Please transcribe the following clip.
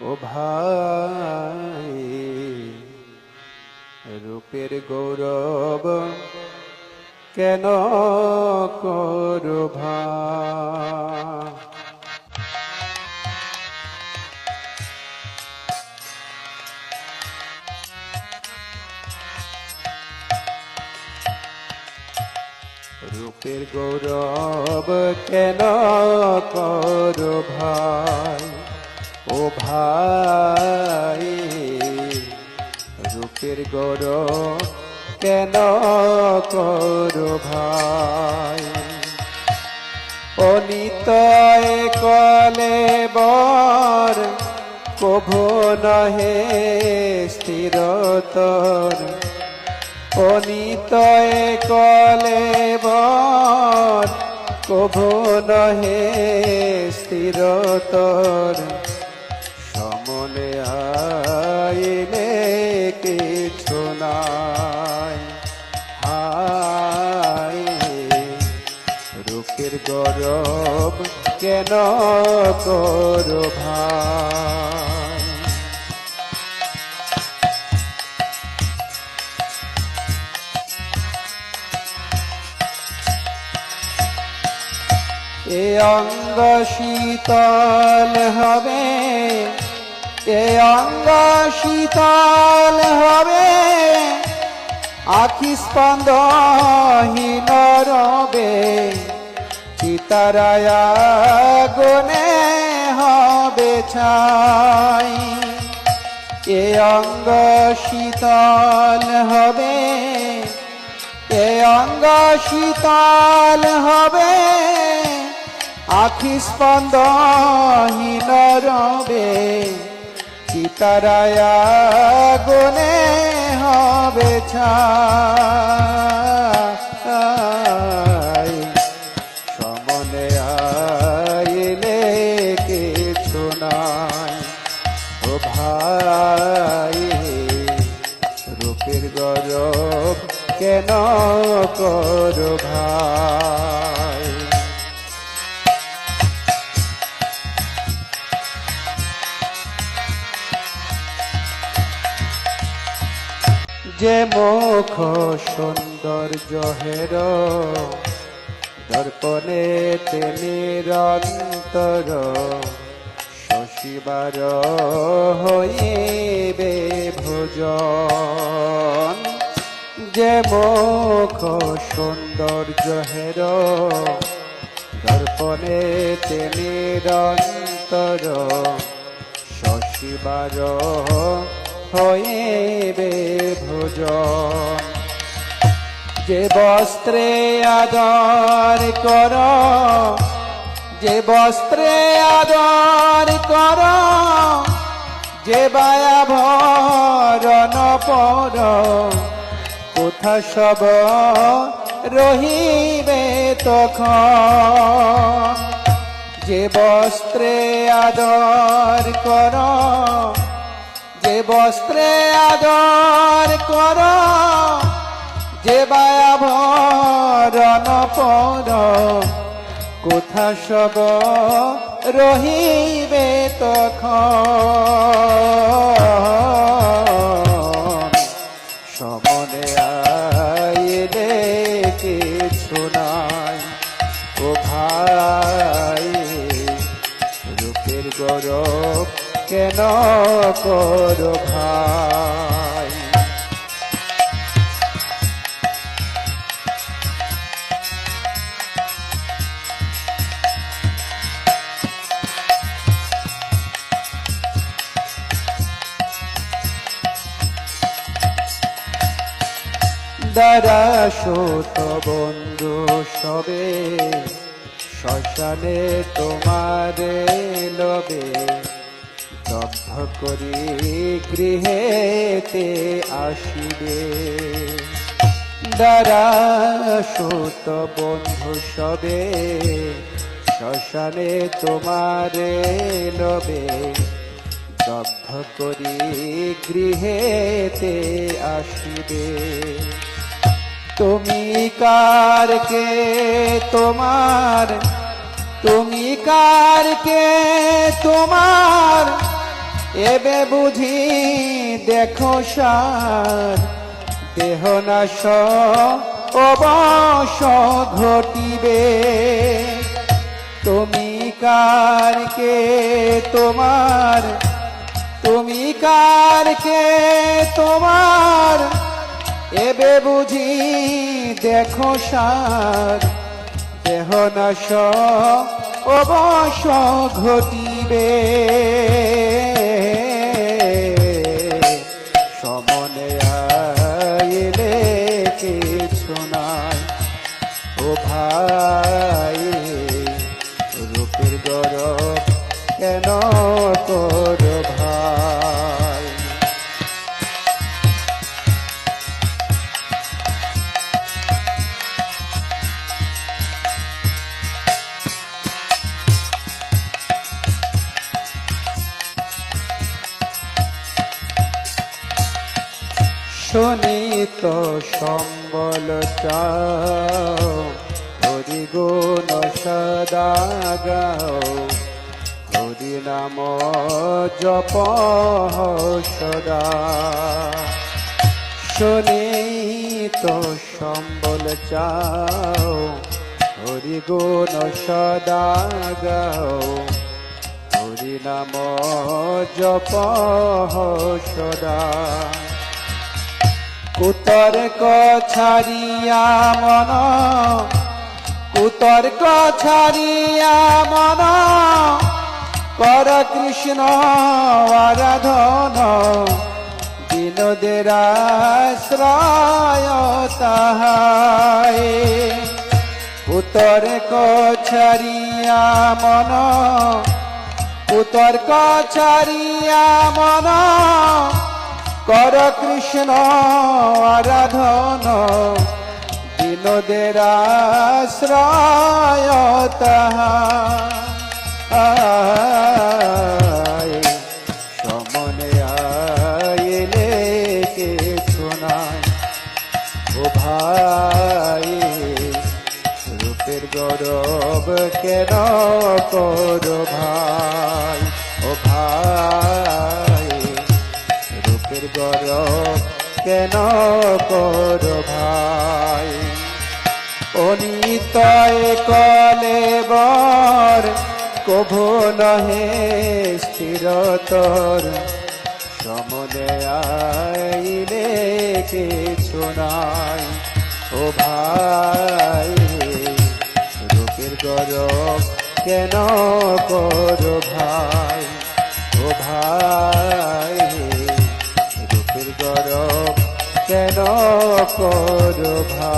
ও ভাই রূপের গৌরব কেন রূপের গৌরব কেন করো ভাই? ও ভাই, রূপের গৌরব কেন করো ভাই? অনিতয় কলে বর, কভু নহে স্থিরতর। অনিতয় কলে বর, কভু নহে স্থিরতর। সমলে আইলে কিছু নাই। হাই রূপের গরব কেন করো ভাই? এ অঙ্গ শীতল হবে এ অঙ্গ শীতল হবে, আখি স্পন্দহীন রবে, চিতারায়া গুনে হবে ছাই। এ অঙ্গ শীতল হবে, এ অঙ্গ শীতল হবে, আখি স্পন্দহীন রবে চিতারায়া গুনে হবে ছাই। সমনে আইলে কিছু নাই। ও ভাই, রূপের গরব কেন করো ভাই যে মুখ সৌন্দর্য জহের, দর্পণে নিরন্তর শশিবার হইবে ভোজন। যে মুখ সৌন্দর্য হের দর্পণে নিরন্তর শশিবার হইবে ভোজন। যে বস্ত্রে আদর কর, যে বস্ত্রে আদর কর, যে বায়া ভরণ পর কোথা সব রহিবে তখন? যে বস্ত্রে আদর কর যে বস্ত্রে আদর কর যে বায়া ভরণ পর কোথা সব রহিবে তখন? কেন করো ভাই? দ্বারা শত বন্ধু সবে শ্মশানে তোমারে লবে দগ্ধ করি গৃহেতে আসিবে। দ্বারা শত বন্ধু সবে, শ্মশানে তোমারে লবে। দগ্ধ করি গৃহেতে আসিবে। তুমি কার কে তোমার? তুমি কার কে তোমার? এবে বুঝি দেখো সার, দেহ নাশ অবশ ঘটিবে। তুমি কার কে তোমার? তুমি কার কে তোমার? এবে বুঝি দেখো সার, দেহ নাশ অবশ ঘটিবে। নাই। ও ভাই রূপের গরব কেন কর ভাই? শুনি তো সম্বল চাও, হরি গুণ সদা গাও। হরি নাম জপ সদা। শুনি তো সম্বল চাও, হরি গুণ সদা গাও। হরি নাম জপ সদা। কুতর্ক ছাড়িয়া মন, কুতর্ক ছাড়িয়া মন। কর কৃষ্ণ আরাধন, বিনোদের আশ্রয় তাহাই। কুতর্ক ছাড়িয়া মন, কুতর্ক ছাড়িয়া মন। কর কৃষ্ণ আরাধন, বিনোদের আশ্রয় তাহাই সমনে আইলে কে শোনায় ও ভাই, রূপের গৌরব কেন কর ভাই? ও ভাই রূপের গৌরব কেন কর ভাই? অনিতয় কলে বর, কভু নহে স্থিরতর। সমনে আইলে কিছু নাই। ও ভাই, রূপের গরব কেন কর ভাই? ও ভাই বুকের গরম কেন কর ভা